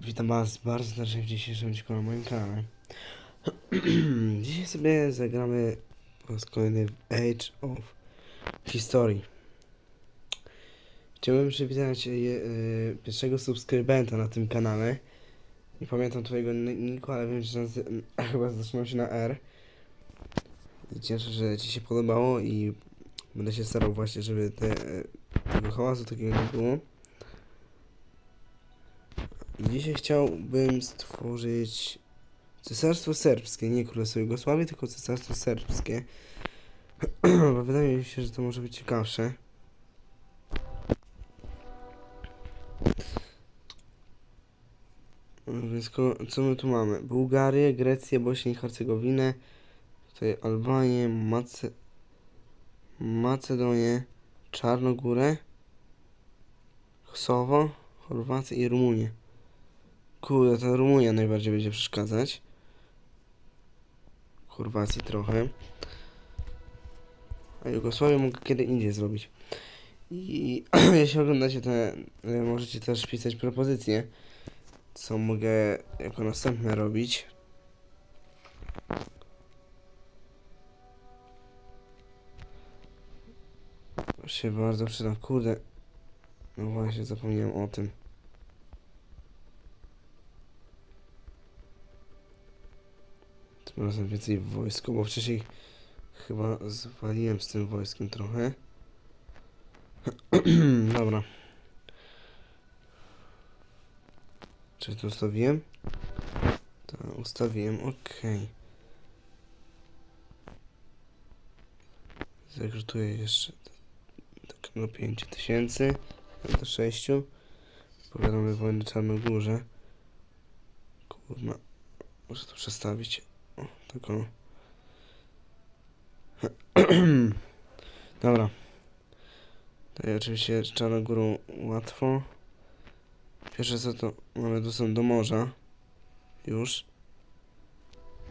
Witam Was bardzo serdecznie w dzisiejszym odcinku na moim kanale. Dzisiaj sobie zagramy po raz kolejny w Age of History. Chciałbym przywitać je, y, pierwszego subskrybenta na tym kanale. Nie pamiętam twojego ni- niku, ale wiem, że nazy- chyba zaczynał się na R. I cieszę, że Ci się podobało i będę się starał właśnie, żeby te, tego hałasu takiego nie było. Dzisiaj chciałbym stworzyć Cesarstwo Serbskie, nie Królestwo Jugosławii, tylko Cesarstwo Serbskie. Bo wydaje mi się, że to może być ciekawsze. No Więc co my tu mamy? Bułgarię, Grecję, Bośnię i Hercegowinę, tutaj Albanię, Mace... Macedonię, Czarnogórę, Kosowo, Chorwację i Rumunię. Kurde, ta Rumunia najbardziej będzie przeszkadzać. Chorwacji trochę. A Jugosławię mogę kiedy indziej zrobić. I jeśli oglądacie te, e, możecie też pisać propozycje, co mogę jako następne robić. To się bardzo przyda. Kurde. No właśnie, zapomniałem o tym. Tym więcej w wojsku, bo wcześniej chyba zwaliłem z tym wojskiem trochę. Dobra. Czy to ustawiłem? To ustawiłem, okej. Zakrutuję jeszcze tak do 5000, do 6. Powiadamy wojnę Czarnogórze. Kurna. Muszę to przestawić. O, tak o. Dobra. Tutaj oczywiście z Czarnogórą łatwo. Pierwsze co to mamy dostęp do morza. Już.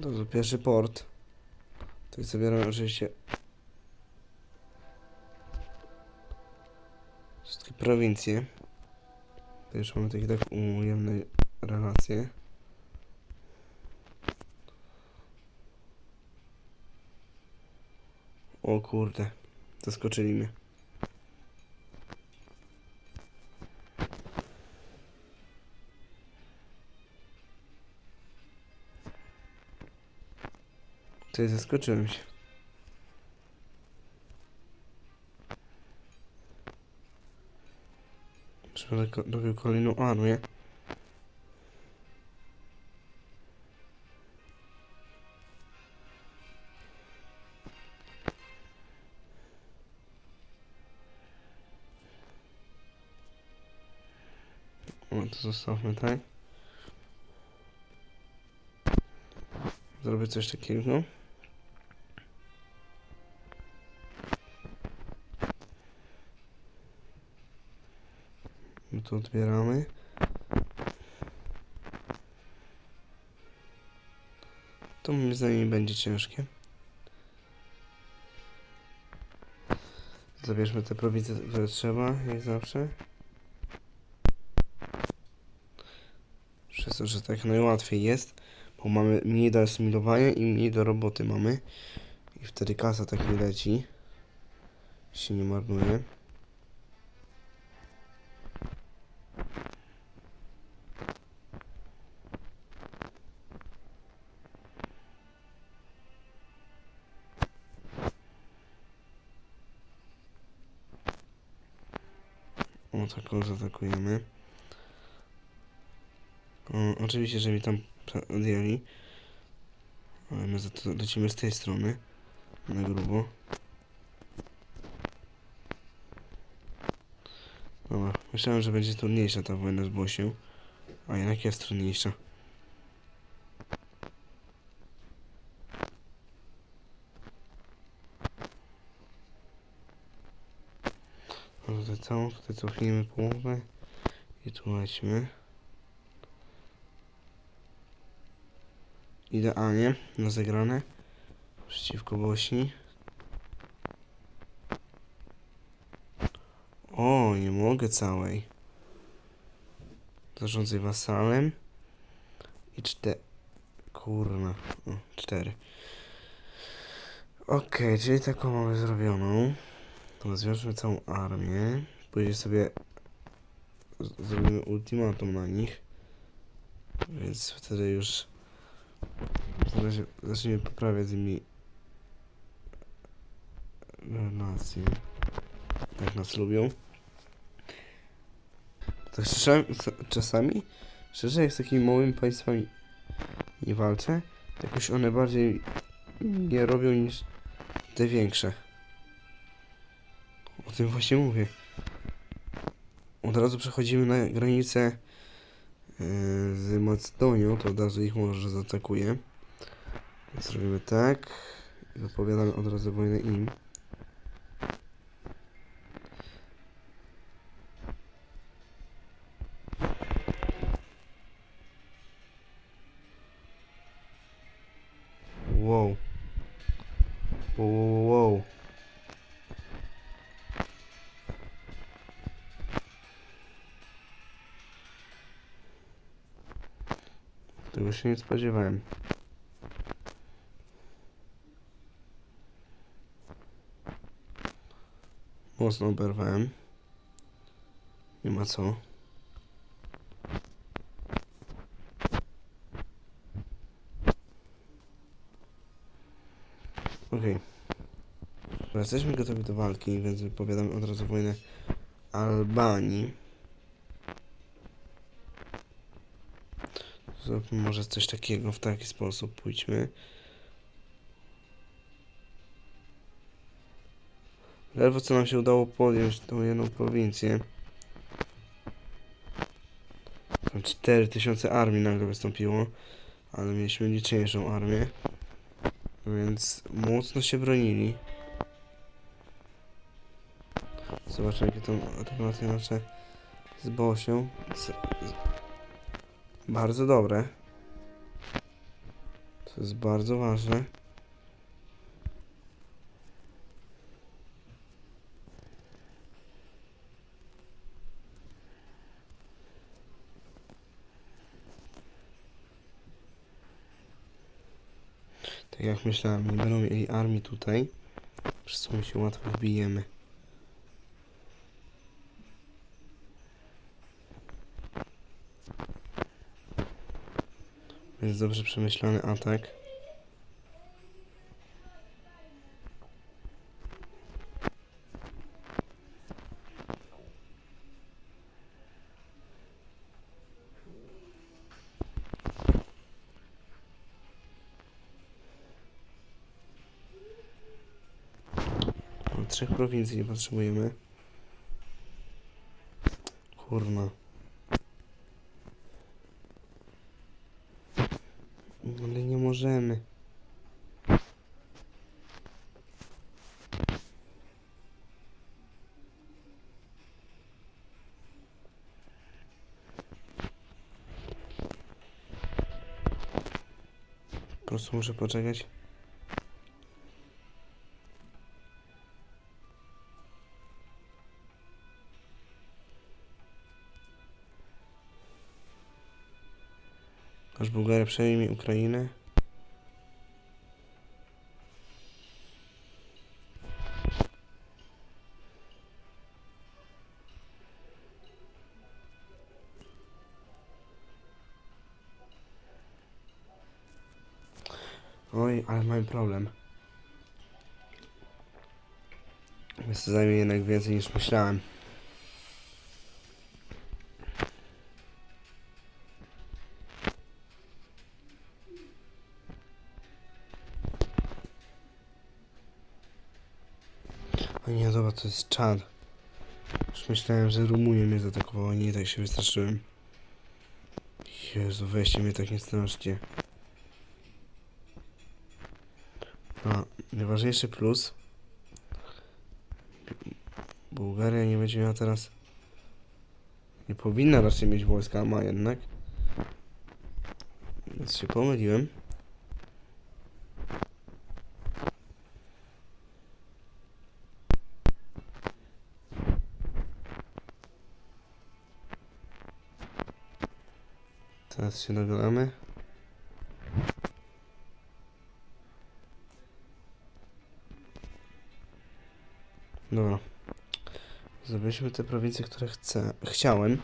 To pierwszy port. Tutaj zabieramy oczywiście wszystkie prowincje. Tutaj już mamy takie tak ujemne relacje. O kurde, zaskoczyli mnie. Tutaj zaskoczyłem się. Trzeba ko- robił kolejną armię. O, to zostawmy tak. Zrobię coś takiego. My to odbieramy. To moim zdaniem nie będzie ciężkie. Zabierzmy te prowincje, które trzeba, jak zawsze. Przez to, że tak najłatwiej jest, bo mamy mniej do asymilowania i mniej do roboty mamy. I wtedy kasa tak nie leci. Się nie marnuje. O, taką zaatakujemy. O, oczywiście, że mi tam odjęli. Ale my za to lecimy z tej strony. Na grubo. Dobra, myślałem, że będzie trudniejsza ta wojna z Bosią. A jednak jest trudniejsza. No tutaj całą, tutaj cofnijmy połowę. I tu lećmy. Idealnie rozegrane przeciwko Bośni. O, nie mogę całej. zarządzaj wasalem i cztery. Kurna, o, cztery. Okej, czyli taką mamy zrobioną. To zwiążmy całą armię. Później sobie zrobimy ultimatum na nich. Więc wtedy już razie zaczniemy poprawiać z nimi relacje. Tak nas lubią. Szczerze, czasami, szczerze jak z takimi małymi państwami nie walczę, to jakoś one bardziej nie robią niż te większe. O tym właśnie mówię. Od razu przechodzimy na granicę z Macedonią, to od razu ich może zaatakuje. Więc robimy tak. i Wypowiadamy od razu wojnę im. Się nie spodziewałem. Mocno oberwałem. Nie ma co. Okej. Dobra, Jesteśmy gotowi do walki, więc wypowiadamy od razu wojnę Albanii. Zróbmy może coś takiego, w taki sposób pójdźmy. Ledwo co nam się udało podjąć tą jedną prowincję. Tam 4000 armii nagle wystąpiło, ale mieliśmy liczniejszą armię. Więc mocno się bronili. Zobaczmy jakie to automaty nasze z Bosią. Z, z, bardzo dobre. To jest bardzo ważne. Tak jak myślałem, nie będą mieli armii tutaj, przez co my się łatwo wbijemy. Jest dobrze przemyślany atak. No, trzech prowincji nie potrzebujemy. Kurna. Ale nie możemy. Po prostu muszę poczekać. Aż Bułgaria przejmie Ukrainę. Problem. Więc to zajmie jednak więcej niż myślałem. O nie, dobra, to jest Czad. Już myślałem, że Rumunia mnie zaatakowała, nie tak się wystraszyłem. Jezu, weźcie mnie tak nie straszcie. A, najważniejszy plus. Bułgaria nie będzie miała teraz... Nie powinna raczej mieć wojska, ma jednak. Więc się pomyliłem. Teraz się dogadamy. Zrobiliśmy te prowincje, które chcę, chciałem.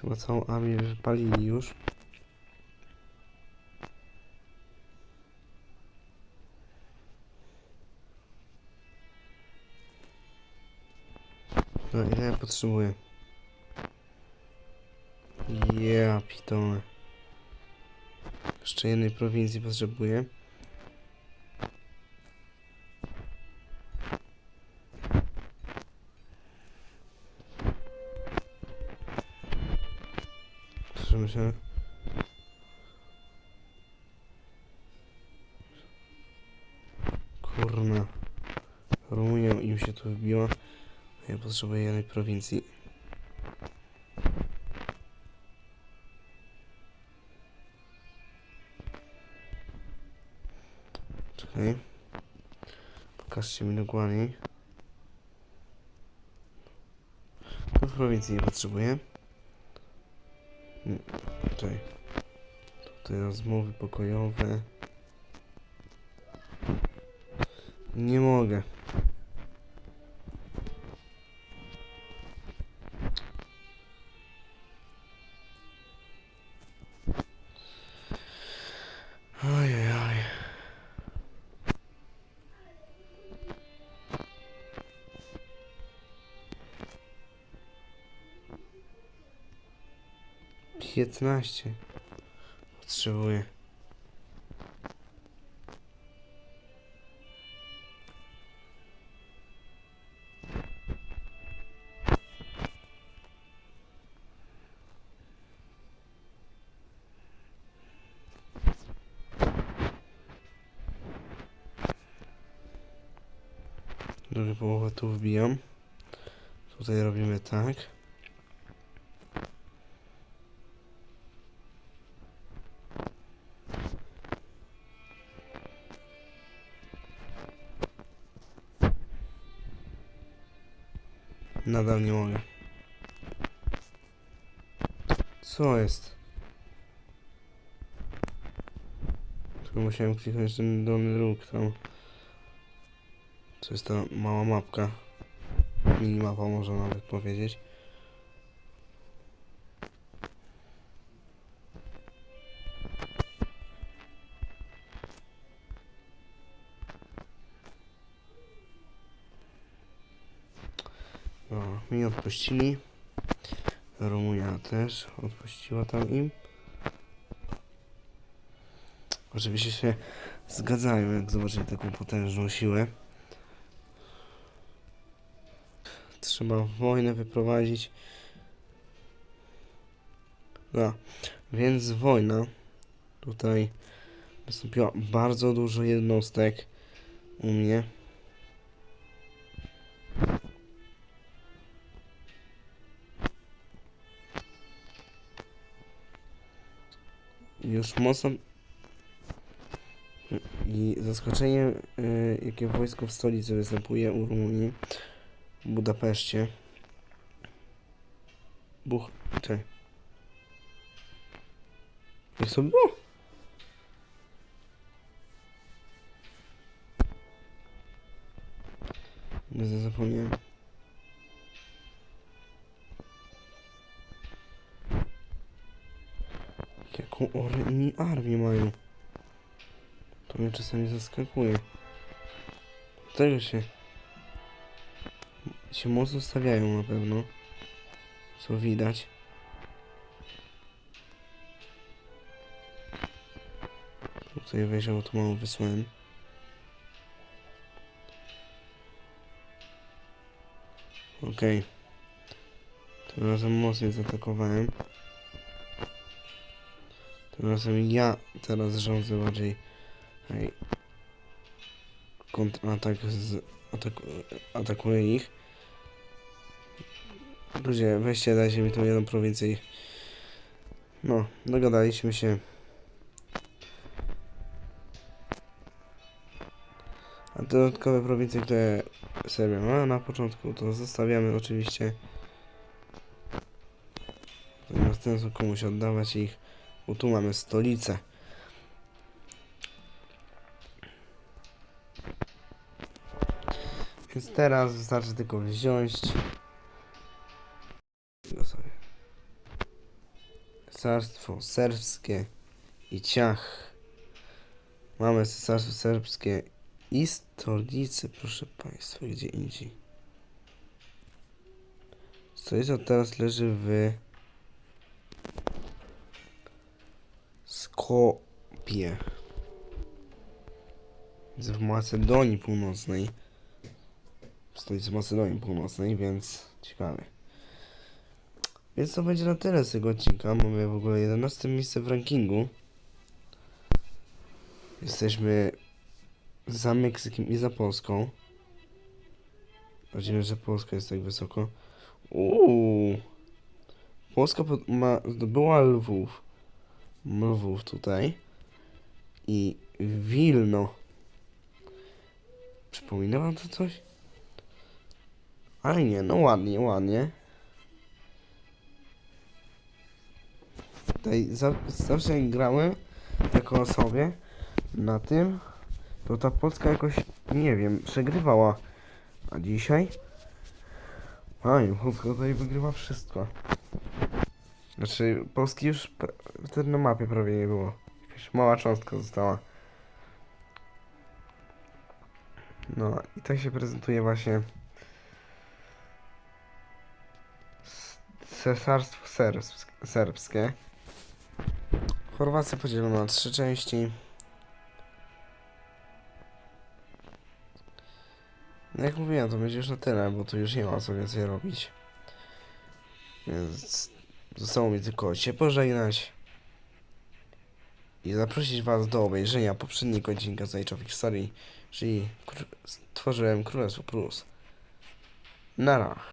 Chyba całą armię wypalili już. No ile ja potrzebuję? Ja pitole. Jeszcze jednej prowincji potrzebuję. Się. Kurna. Rumunia im się tu wbiła. a Ja potrzebuję jednej prowincji. Czekaj. Pokażcie mi dokładniej. No, prowincji nie potrzebuję. Nie, Czekaj. Tutaj rozmowy pokojowe. Nie mogę. 15. Potrzebuję. Druga połowa tu wbijam. Tutaj robimy tak. Nadal nie mogę. Co jest? Tu musiałem kliknąć ten dolny róg tam. To jest ta mała mapka. Minimapa można nawet powiedzieć. Odpuścili. Rumunia też odpuściła tam im. Oczywiście się zgadzają, jak zobaczyli taką potężną siłę. Trzeba wojnę wyprowadzić. No, więc wojna. Tutaj wystąpiła bardzo dużo jednostek u mnie. Już mocno i zaskoczenie, y, jakie wojsko w stolicy występuje u Rumunii, w Budapeszcie. Buch, czekaj. Jak to było? Zapomniałem. Jaką oni armię mają? To mnie czasami zaskakuje. Tego się... się mocno stawiają na pewno. Co widać. Tutaj wejrzę, bo to mało wysłałem. Okej. Tym razem mocniej zaatakowałem. Tym razem ja teraz rządzę bardziej. Hej. Kontratak z... Ataku, atakuję ich. Ludzie, weźcie, dajcie mi tą jedną prowincję. No, dogadaliśmy się. A dodatkowe prowincje, które Serbia ma na początku, to zostawiamy oczywiście. To nie ma sensu komuś oddawać ich, bo tu mamy stolicę. Więc teraz wystarczy tylko wziąć. Sobie. Cesarstwo serbskie i ciach. Mamy cesarstwo serbskie i stolicy, proszę Państwa, gdzie indziej. Stolica teraz leży w Skopie. W Macedonii Północnej. W stolicy Macedonii Północnej, więc ciekawe. Więc to będzie na tyle z tego odcinka. Mamy w ogóle 11 miejsce w rankingu. Jesteśmy za Meksykiem i za Polską. Dziwne, że Polska jest tak wysoko. Uuu. Polska ma, zdobyła Lwów. Lwów tutaj. I Wilno. Przypomina wam to coś? Ale nie, no ładnie, ładnie. Tutaj za, zawsze grałem jako osobie na tym, to ta Polska jakoś, nie wiem, przegrywała. A dzisiaj? Aj, Polska tutaj wygrywa wszystko. Znaczy, Polski już wtedy na mapie prawie nie było. Jakaś mała cząstka została. No i tak się prezentuje właśnie Cesarstwo serbs serbskie. Chorwacja podzielona na trzy części. No jak mówiłem, to będzie już na tyle, bo tu już nie ma co więcej robić. Więc zostało mi tylko się pożegnać i zaprosić Was do obejrzenia poprzedniego odcinka z Age of History, czyli stworzyłem Królestwo Plus. Nara.